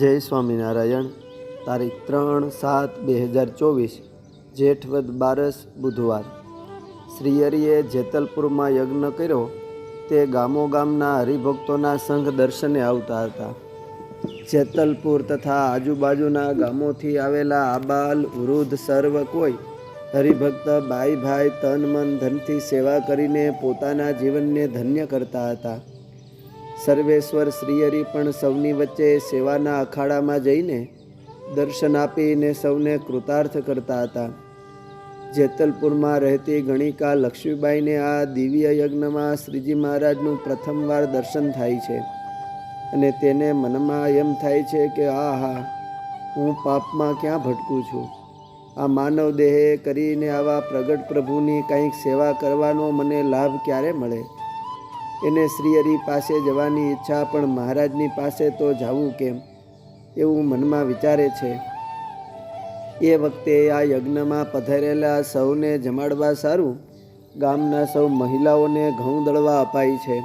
જય સ્વામિનારાયણ તારીખ ત્રણ સાત બે હજાર ચોવીસ, જેઠવદ બારસ, બુધવાર. શ્રીહરિએ જેતલપુરમાં યજ્ઞ કર્યો, તે ગામો ગામના હરિભક્તોના સંઘ દર્શને આવતા હતા. જેતલપુર તથા આજુબાજુના ગામોથી આવેલા આબાલ વૃદ્ધ, સર્વ કોઈ હરિભક્ત બાઈ ભાઈ તન મન ધનથી સેવા કરીને પોતાના જીવનને ધન્ય કરતા હતા. સર્વેશ્વર શ્રીહરિ પણ સૌની વચ્ચે સેવાના અખાડામાં જઈને દર્શન આપીને સૌને કૃતાર્થ કરતા હતા. જેતલપુરમાં રહેતી ગણિકા લક્ષ્મીબાઈને આ દિવ્ય યજ્ઞમાં શ્રીજી મહારાજનું પ્રથમવાર દર્શન થાય છે અને તેને મનમાં એમ થાય છે કે આ હા હું પાપમાં ક્યાં ભટકું છું? આ માનવ દેહે કરીને આવા પ્રગટ પ્રભુની કંઈક સેવા કરવાનો મને લાભ ક્યારે મળે? એને શ્રીહરિ પાસે જવાની ઈચ્છા પણ મહારાજની પાસે તો જવું કેમ? એવું મનમાં વિચારે છે. એ વખતે આ યજ્ઞમાં પધારેલા સૌને જમાડવા સારું, ગામના સૌ મહિલાઓને ઘઉં દળવા અપાય છે.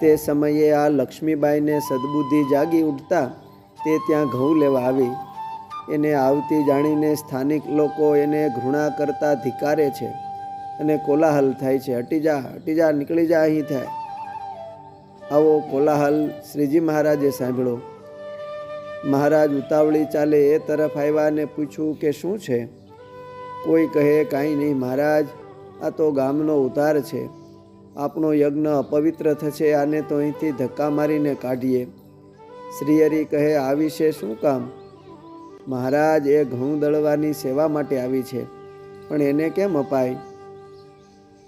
તે સમયે આ લક્ષ્મીબાઈને સદબુદ્ધિ જાગી ઉઠતા તે ત્યાં ઘઉં લેવા આવી. એને આવતી જાણીને સ્થાનિક લોકો એને ઘૃણા કરતા ધિકારે છે. અને કોલાહલ થાય છે. હટી જા હટી જા નીકળી જા, અહીં થાય. આવો કોલાહલ શ્રીજી મહારાજે સાંભળ્યો. મહારાજ ઉતાવળી ચાલે એ તરફ આવ્યા અને પૂછ્યું કે શું છે? કોઈ કહે કાંઈ નહીં મહારાજ, આ તો ગામનો ઉતાર છે. આપણો યજ્ઞ અપવિત્ર થશે, આને તો અહીંથી ધક્કા મારીને કાઢીએ. શ્રીહરિ કહે આ વિશે શું કામ? મહારાજ એ ઘઉં દળવાની સેવા માટે આવી છે, પણ એને કેમ અપાય?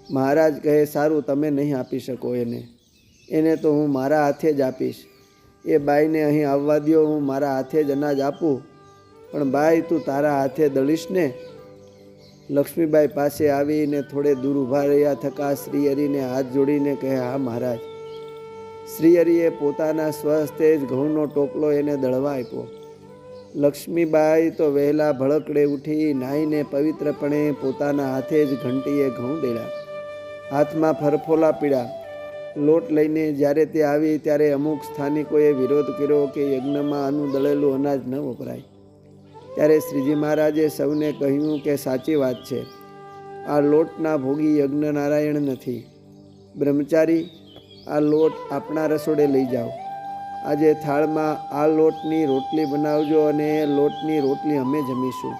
મહારાજ કહે, સારું, તમે નહીં આપી શકો એને. એને તો હું મારા હાથે જ આપીશ. એ બાઈને અહીં આવવા દો હું મારા હાથે જ અનાજ આપું. પણ બાઈ, તું તારા હાથે દળીશ ને? લક્ષ્મીબાઈ પાસે આવીને થોડે દૂર ઊભા રહ્યા થકા શ્રીહરિને હાથ જોડીને કહે, હા, મહારાજ. શ્રીહરિએ પોતાના સ્વહસ્તે જ ઘઉંનો ટોપલો એને દળવા આપ્યો. લક્ષ્મીબાઈ તો વહેલા ભળકડે ઉઠી નાહીને પવિત્રપણે પોતાના હાથે જ ઘંટીએ ઘઉં દેડા હાથમાં ફરફોલા પીડા લોટ લઈને જ્યારે તે આવી ત્યારે અમુક સ્થાનિકોએ વિરોધ કર્યો કે યજ્ઞમાં આનું દળેલું અનાજ ન વપરાય. ત્યારે શ્રીજી મહારાજે સૌને કહ્યું કે સાચી વાત છે. આ લોટના ભોગી યજ્ઞ નારાયણ નથી. બ્રહ્મચારી, આ લોટ આપણા રસોડે લઈ જાઓ. આજે થાળમાં આ લોટની રોટલી બનાવજો અને એ લોટની રોટલી અમે જમીશું.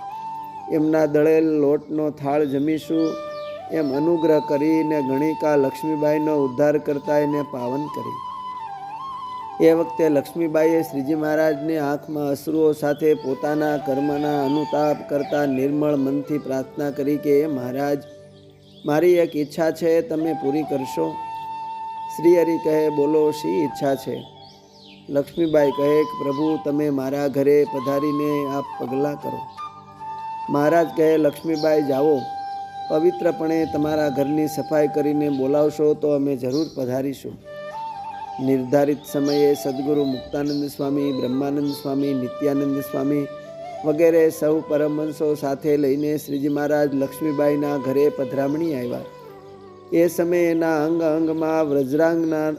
એમના દળેલ લોટનો થાળ જમીશું. એમ અનુગ્રહ કરીને ગણિકા લક્ષ્મીબાઈનો ઉદ્ધાર કરતા એને પાવન કરી. એ વખતે લક્ષ્મીબાઈએ શ્રીજી મહારાજની આંખમાં અશ્રુઓ સાથે પોતાના કર્મના અનુતાપ કરતા નિર્મળ મનથી પ્રાર્થના કરી કે મહારાજ, મારી એક ઈચ્છા છે, તમે પૂરી કરશો? શ્રી હરિ કહે, બોલો, શી ઈચ્છા છે? લક્ષ્મીબાઈ કહે, પ્રભુ, તમે મારા ઘરે પધારીને આ પગલાં કરો. મહારાજ કહે, લક્ષ્મીબાઈ, જાઓ. પવિત્રપણે તમારા ઘરની સફાઈ કરીને બોલાવશો તો અમે જરૂર પધારીશું. નિર્ધારિત સમયે સદગુરુ મુક્તાનંદ સ્વામી, બ્રહ્માનંદ સ્વામી, નિત્યાનંદ સ્વામી વગેરે સૌ પરમહંસો સાથે લઈને શ્રીજી મહારાજ લક્ષ્મીબાઈના ઘરે પધરામણી આવ્યા. એ સમયે એના અંગ અંગમાં વ્રજરાંગના,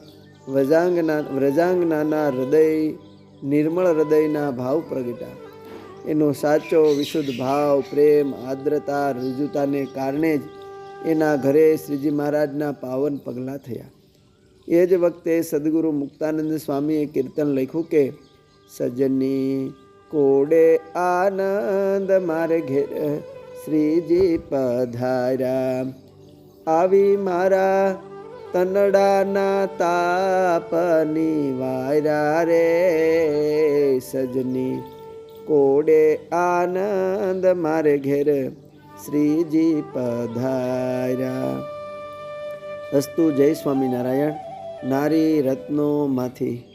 વ્રજાંગના, વ્રજાંગનાના હૃદય, નિર્મળ હૃદયના ભાવ પ્રગટ્યા. એનો સાચો વિશુદ્ધ ભાવ, પ્રેમ આર્દ્રતા રુજુતાને કારણે જ એના ઘરે શ્રીજી મહારાજના પાવન પગલાં થયા. એ જ વખતે સદગુરુ મુક્તાનંદ સ્વામીએ કીર્તન લખ્યું કે, સજની કોડે આનંદ મારે ઘેર શ્રીજી પધાર્યા. આવી મારા તનડાના તાપની વાયરા રે સજની કોડે આનંદ મારે ઘેર શ્રીજી પધાર્યા. અસ્તુ જય સ્વામિનારાયણ નારી રત્નોમાંથી.